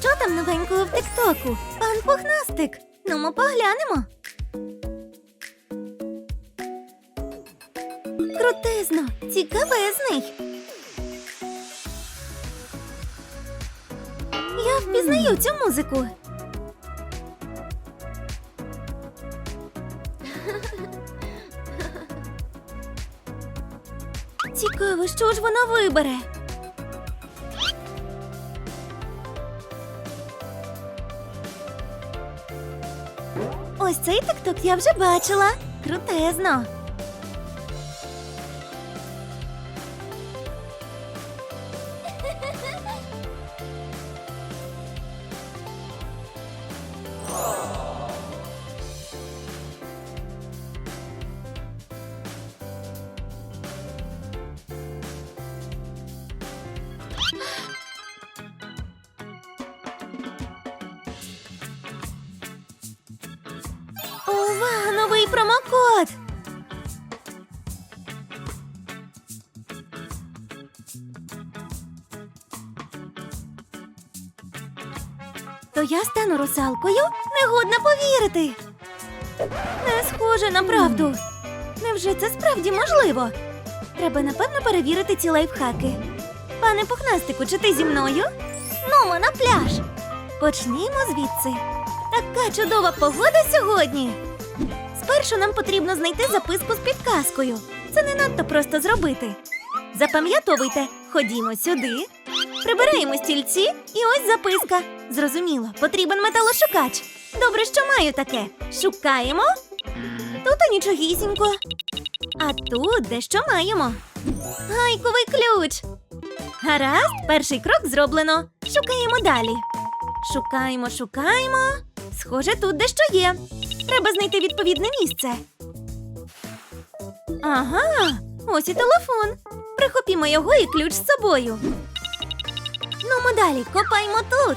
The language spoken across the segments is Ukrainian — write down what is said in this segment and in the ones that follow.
Що там новенького в Тиктоку? Пан Пухнастик. Ну, ми поглянемо. Крутезно, цікавезний. Я впізнаю цю музику. Цікаво, що ж вона вибере. Ось цей тикток я вже бачила. Крутезно. Промокод. То я стану русалкою? Негодно повірити. Не схоже на правду. Невже це справді можливо? Треба напевно перевірити ці лайфхаки. Пане пухнастику, чи ти зі мною? Ну, на пляж. Почнімо звідси. Така чудова погода сьогодні. Спершу нам потрібно знайти записку з підказкою. Це не надто просто зробити. Запам'ятовуйте, ходімо сюди, прибираємо стільці і ось записка. Зрозуміло, потрібен металошукач. Добре, що маю таке. Шукаємо. Тут нічогісінько. А тут дещо маємо. Гайковий ключ. Гаразд, перший крок зроблено. Шукаємо далі. Шукаємо, шукаємо. Схоже, тут дещо є. Треба знайти відповідне місце. Ага, ось і телефон. Прихопімо його і ключ з собою. Ну, ми далі, копаємо тут.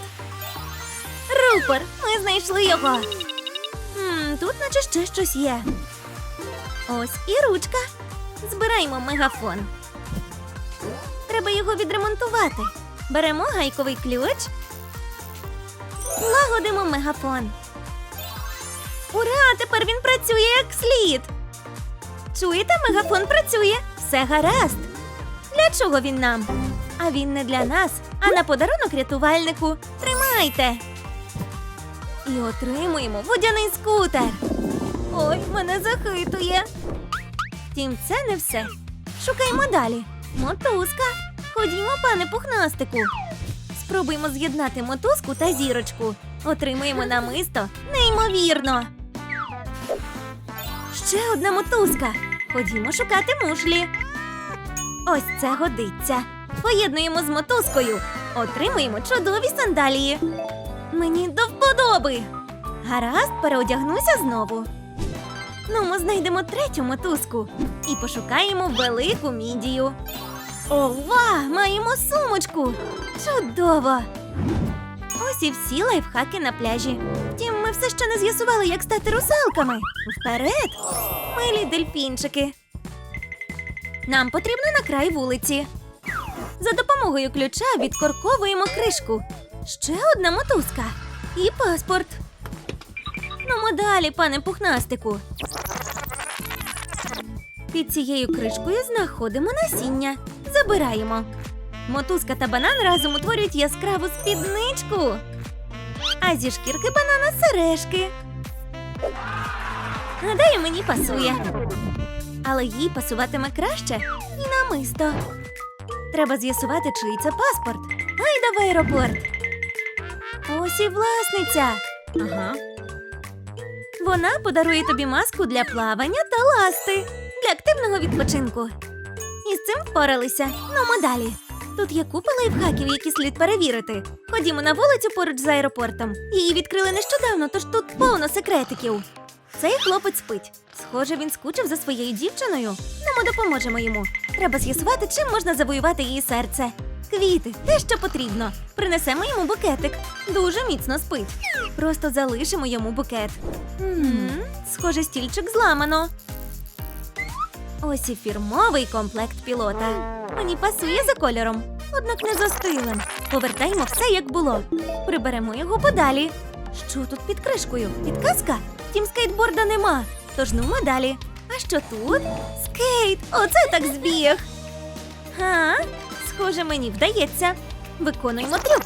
Рупер, ми знайшли його. М, тут наче ще щось є. Ось і ручка. Збираємо мегафон. Треба його відремонтувати. Беремо гайковий ключ. Лагодимо мегафон. Ура! Тепер він працює як слід. Чуєте, мегафон працює. Все гаразд. Для чого він нам? А він не для нас, а на подарунок рятувальнику. Тримайте. І отримуємо водяний скутер. Ой, мене захитує. Втім, це не все. Шукаємо далі. Мотузка. Ходімо, пане пухнастику. Спробуємо з'єднати мотузку та зірочку. Отримаємо намисто. Неймовірно. Ще одна мотузка. Ходімо шукати мушлі. Ось це годиться. Поєднуємо з мотузкою. Отримуємо чудові сандалії. Мені до вподоби. Гаразд, переодягнуся знову. Ну, ми знайдемо третю мотузку і пошукаємо велику мідію. Ова! Маємо сумочку! Чудово! Ось і всі лайфхаки на пляжі. Втім, все ще не з'ясували, як стати русалками. Вперед! Милі дельфінчики. Нам потрібно на край вулиці. За допомогою ключа відкорковуємо кришку. Ще одна мотузка. І паспорт. Ну, далі, пане пухнастику. Під цією кришкою знаходимо насіння. Забираємо. Мотузка та банан разом утворюють яскраву спідничку. А зі шкірки банана сережки. Гадаю, мені пасує. Але їй пасуватиме краще і намисто. Треба з'ясувати, чий це паспорт. Гайда в аеропорт. Ось і власниця. Ага. Вона подарує тобі маску для плавання та ласти для активного відпочинку. І з цим впоралися. Ну, далі. Тут є купа лайфхаків, які слід перевірити. Ходімо на вулицю поруч з аеропортом. Її відкрили нещодавно, тож тут повно секретиків. Цей хлопець спить. Схоже, він скучив за своєю дівчиною. Ну, ми допоможемо йому. Треба з'ясувати, чим можна завоювати її серце. Квіти, те, що потрібно. Принесемо йому букетик. Дуже міцно спить. Просто залишимо йому букет. М, Схоже, стільчик зламано. Ось і фірмовий комплект пілота. Мені пасує за кольором. однак не за стилем. Повертаємо все, як було. Приберемо його подалі. Що тут під кришкою? Підказка? Втім, скейтборда нема. Тож нумо далі. А що тут? Скейт! Оце так збіг! Га? Схоже, мені вдається. Виконуємо трюк.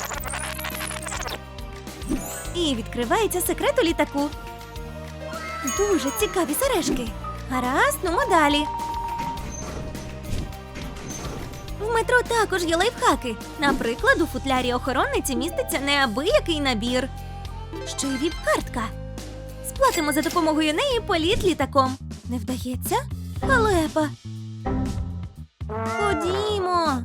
І відкривається секрет у літаку. Дуже цікаві сережки. Гаразд, нумо далі. В метро також є лайфхаки. Наприклад, у футлярі охоронниці міститься неабиякий набір. Ще й віп-картка. Сплатимо за допомогою неї політ літаком. Не вдається? Халепа. Ходімо.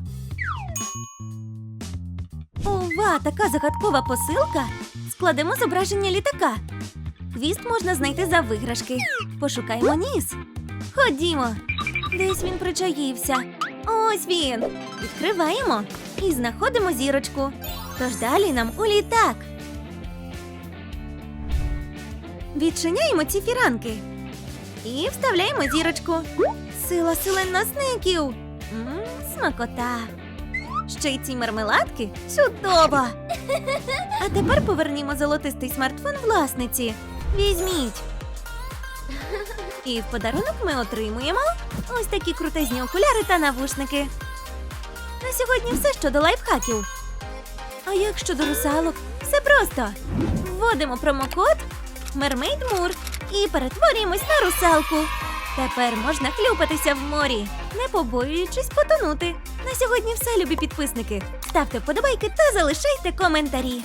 Ова, така загадкова посилка. Складемо зображення літака. Хвіст можна знайти за виграшки. Пошукаємо ніс. Ходімо. Десь він причаївся. Ось він. Відкриваємо і знаходимо зірочку. Тож далі нам у літак. Відчиняємо ці фіранки. І вставляємо зірочку. Сила селеносників. Мм, смакота. Ще й ці мармеладки чудово. А тепер повернімо золотистий смартфон власниці. Візьміть. І в подарунок ми отримуємо ось такі крутезні окуляри та навушники. На сьогодні все щодо лайфхаків. А як щодо русалок? Все просто. Вводимо промокод Mermaid і перетворюємось на русалку. Тепер можна хлюпатися в морі, не побоюючись потонути. На сьогодні все, любі підписники. Ставте вподобайки та залишайте коментарі.